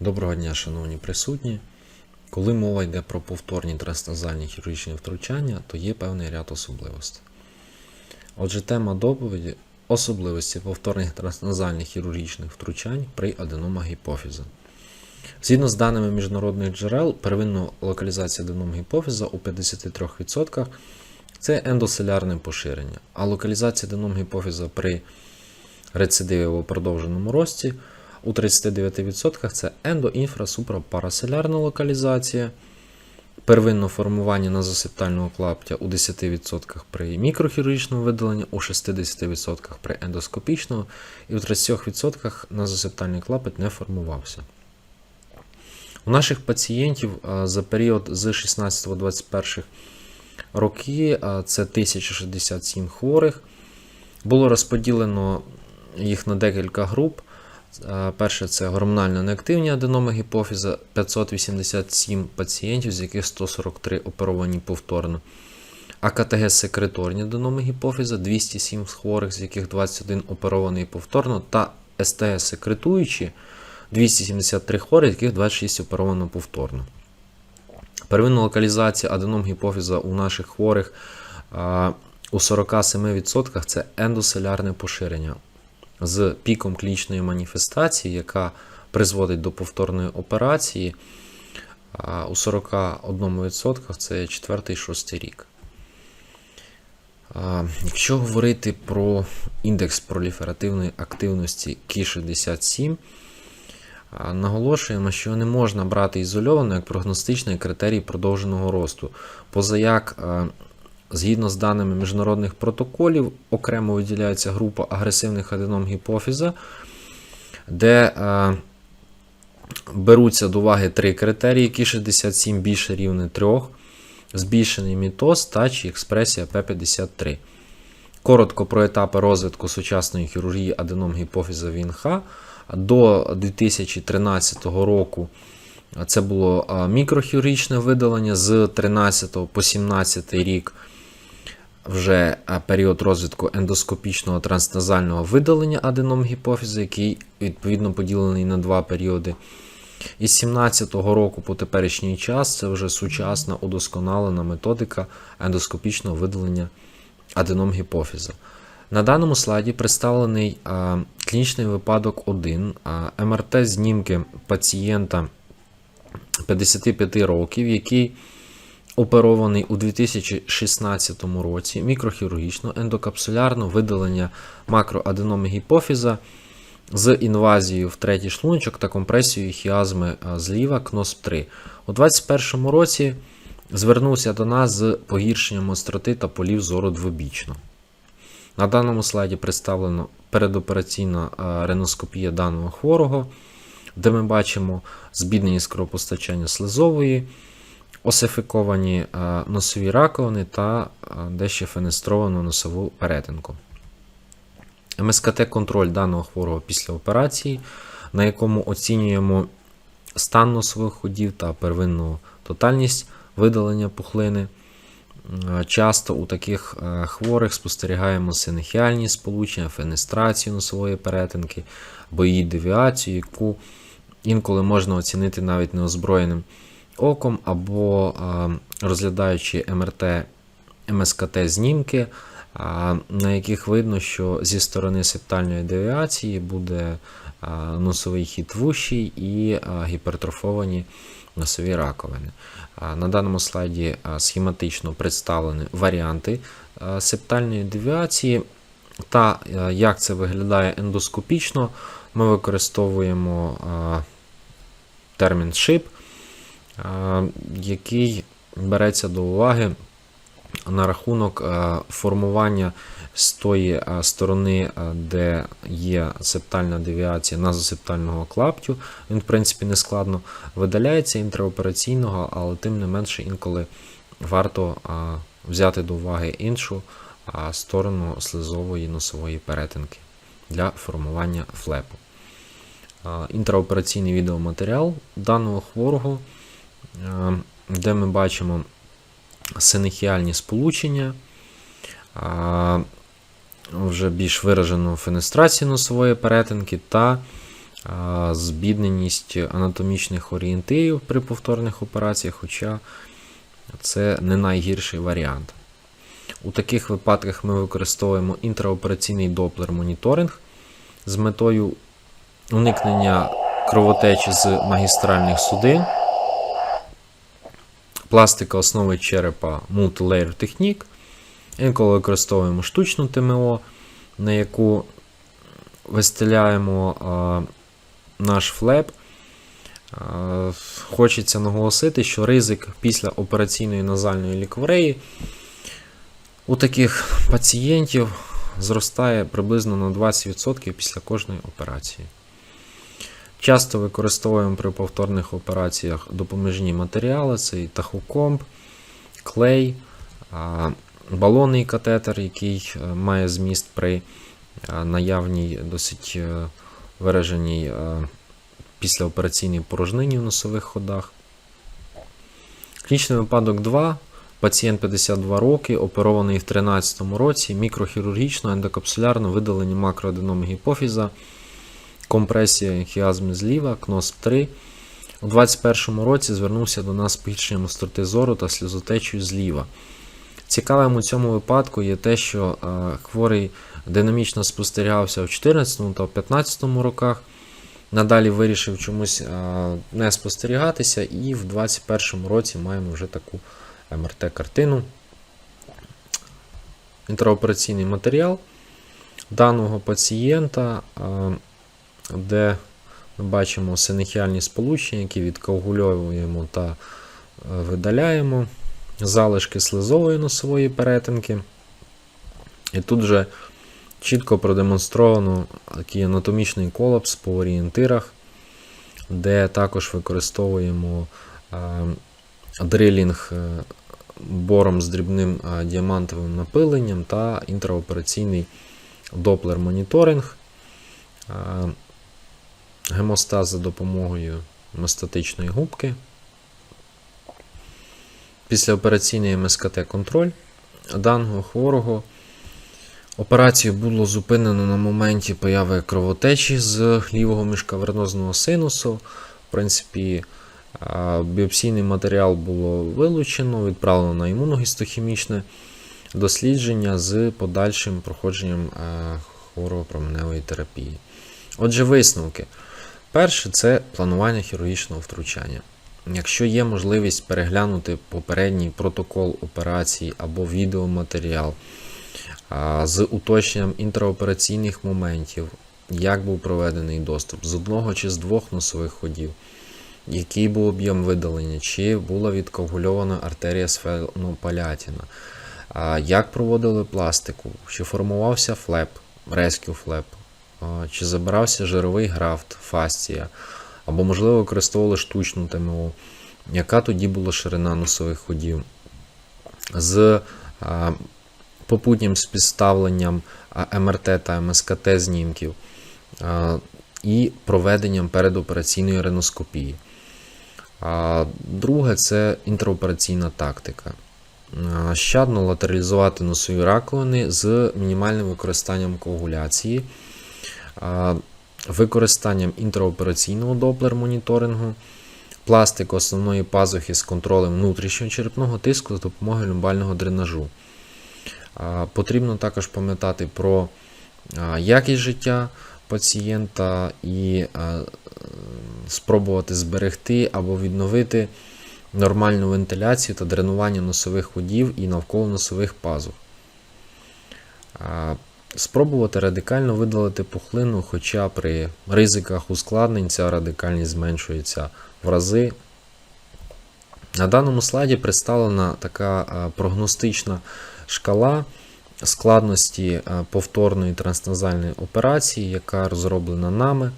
Доброго дня, шановні присутні. Коли мова йде про повторні трансназальні хірургічні втручання, то є певний ряд особливостей. Отже, тема доповіді особливості повторних трансназальних хірургічних втручань при аденомах гіпофіза. Згідно з даними міжнародних джерел, первинна локалізація аденом гіпофіза у 53% це ендоселярне поширення, а локалізація аденом гіпофіза при рецидиві в продовженому рості у 39% це ендоінфрасупрапараселярна локалізація, первинне формування назосептального клаптя у 10% при мікрохірургічному видаленні, у 60% при ендоскопічному і у 30% назосептальний клапоть не формувався. У наших пацієнтів за період з 16-21 роки це 1067 хворих. Було розподілено їх на декілька груп. А, Перше це гормонально неактивні аденоми гіпофіза. 587 пацієнтів, з яких 143 оперовані повторно. АКТГ секреторні аденоми гіпофіза. 207 хворих, з яких 21 оперований повторно, та СТГ секретуючі. 273 хворих, з яких 26 оперовано повторно. Первинна локалізація аденом гіпофіза у наших хворих а, у 47% це ендоселярне поширення з піком клінічної маніфестації, яка призводить до повторної операції. У 41% це 4-6 рік. Якщо говорити про індекс проліферативної активності Кі67, наголошуємо, що не можна брати ізольовано як прогностичний критерій продовженого росту. Позаяк, а, згідно з даними міжнародних протоколів, окремо виділяється група агресивних аденом гіпофіза, де а, беруться до уваги три критерії, Кі67 більше рівне 3, збільшений мітоз та чи експресія П53. Коротко про етапи розвитку сучасної хірургії аденом гіпофіза ВІНХ. До 2013 року це було мікрохірургічне видалення, з 13 по 17 рік вже період розвитку ендоскопічного трансназального видалення аденом гіпофіза, який відповідно поділений на два періоди. І з 17-го року по теперішній час це вже сучасна удосконалена методика ендоскопічного видалення аденом гіпофіза. На даному слайді представлений а, клінічний випадок 1, а, МРТ-знімки пацієнта 55 років, який оперований у 2016 році мікрохірургічно ендокапсулярно видалення макроаденоми гіпофіза з інвазією в третій шлуночок та компресією хіазми зліва КНОСП-3. У 2021 році звернувся до нас з погіршенням остроти та полів зору двобічно. На даному слайді представлено передопераційна реноскопія даного хворого, де ми бачимо збіднення кровопостачання слизової, осифіковані носові раковини та дещо фенестровану носову перетинку. МСКТ-контроль даного хворого після операції, на якому оцінюємо стан носових ходів та первинну тотальність видалення пухлини. Е, Часто у таких е, хворих спостерігаємо синехіальні сполучення, фенестрацію носової перетинки або її девіацію, яку інколи можна оцінити навіть неозброєним оком, або розглядаючи МРТ МСКТ знімки, на яких видно, що зі сторони септальної девіації буде носовий хід вущий і гіпертрофовані носові раковини. На даному слайді схематично представлені варіанти септальної девіації. Та як це виглядає ендоскопічно, ми використовуємо термін а, який береться до уваги на рахунок е, формування з тої е, сторони, е, де є септальна девіація назосептального клаптю. Він, в принципі, не складно видаляється інтраопераційного, але тим не менше інколи варто взяти до уваги іншу сторону слизової носової перетинки для формування флепу. Інтраопераційний відеоматеріал даного хворого, де ми бачимо синехіальні сполучення, вже більш виражену фенестрацію носової перетинки та збідненість анатомічних орієнтирів при повторних операціях, хоча це не найгірший варіант. У таких випадках ми використовуємо інтраопераційний доплер-моніторинг з метою уникнення кровотечі з магістральних судин, пластика основи черепа Multilayer Technique. Інколи використовуємо штучну ТМО, на яку вистеляємо а, наш флеп. А, Хочеться наголосити, що ризик після операційної назальної ліквореї у таких пацієнтів зростає приблизно на 20% після кожної операції. Часто використовуємо при повторних операціях допоміжні матеріали: це і тахокомб, клей, балонний катетер, який е, має зміст при е, наявній досить е, вираженій післяопераційній порожнині в носових ходах. Клінічний випадок 2. Пацієнт 52 роки, оперований в 2013 році, мікрохірургічно ендокапсулярно видалення макроаденоми гіпофіза, компресія хіазми зліва, КНОСП 3. У 2021 році звернувся до нас з збільшенням остроти зору та сльозотечею зліва. Цікавим у цьому випадку є те, що е, хворий динамічно спостерігався в 2014 та 2015 роках. Надалі вирішив чомусь е, не спостерігатися, і в 2021 році маємо вже таку МРТ-картину. Інтраопераційний матеріал даного пацієнта, е, де ми бачимо синехіальні сполучення, які відкоагульовуємо та е, видаляємо, залишки слизової носової перетинки. І тут вже чітко продемонстровано такий анатомічний колапс по орієнтирах, де також використовуємо е, дрилінг е, бором з дрібним діамантовим напиленням та інтраопераційний доплер-моніторинг, гемостаз за допомогою гемостатичної губки. Післяопераційний МСКТ-контроль даного хворого. Операцію було зупинено на моменті появи кровотечі з лівого міжкавернозного синусу. В принципі, а, біопсійний матеріал було вилучено, відправлено на імуногістохімічне дослідження з подальшим проходженням е, хворопроменевої терапії. Отже, висновки. Перше це планування хірургічного втручання. Якщо є можливість переглянути попередній протокол операції або відеоматеріал з уточненням інтраопераційних моментів, як був проведений доступ з одного чи з двох носових ходів, який був об'єм видалення, чи була відкоагульована артерія сфенопалятіна, як проводили пластику, чи формувався флеп, rescue флеп, чи забирався жировий графт, фастія, або, можливо, використовували штучну ТМО, яка тоді була ширина носових ходів. З попутнім співставленням МРТ та МСКТ знімків і проведенням передопераційної реноскопії. Друге це інтраопераційна тактика. Щадно латералізувати носові раковини з мінімальним використанням коагуляції, використанням інтраопераційного доплер-моніторингу, пластик основної пазухи з контролем внутрішнього черепного тиску за допомогою люмбального дренажу. Потрібно також пам'ятати про якість життя пацієнта і спробувати зберегти або відновити нормальну вентиляцію та дренування носових ходів і навколо носових пазух. Спробувати радикально видалити пухлину, хоча при ризиках ускладнень ця радикальність зменшується в рази. На даному слайді представлена така прогностична шкала складності повторної трансназальної операції, яка розроблена нами.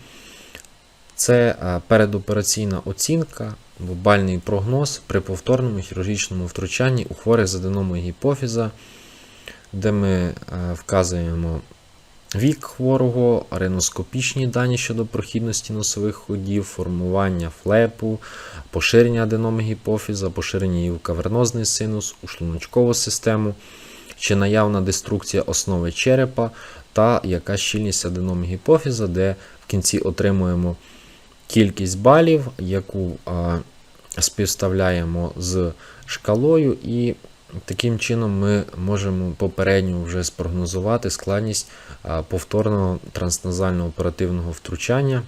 Це передопераційна оцінка, глобальний прогноз при повторному хірургічному втручанні у хворих з аденомою гіпофіза, де ми е, вказуємо вік хворого, реноскопічні дані щодо прохідності носових ходів, формування флепу, поширення аденоми гіпофіза, поширення в кавернозний синус, у шлуночкову систему, чи наявна деструкція основи черепа та яка щільність аденом гіпофіза, де в кінці отримуємо кількість балів, яку а, співставляємо з шкалою, і таким чином ми можемо попередньо вже спрогнозувати складність повторного трансназального оперативного втручання.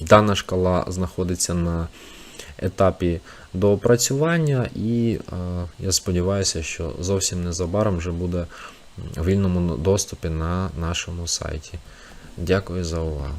Дана шкала знаходиться на етапі доопрацювання, і я сподіваюся, що зовсім незабаром вже буде в вільному доступі на нашому сайті. Дякую за увагу.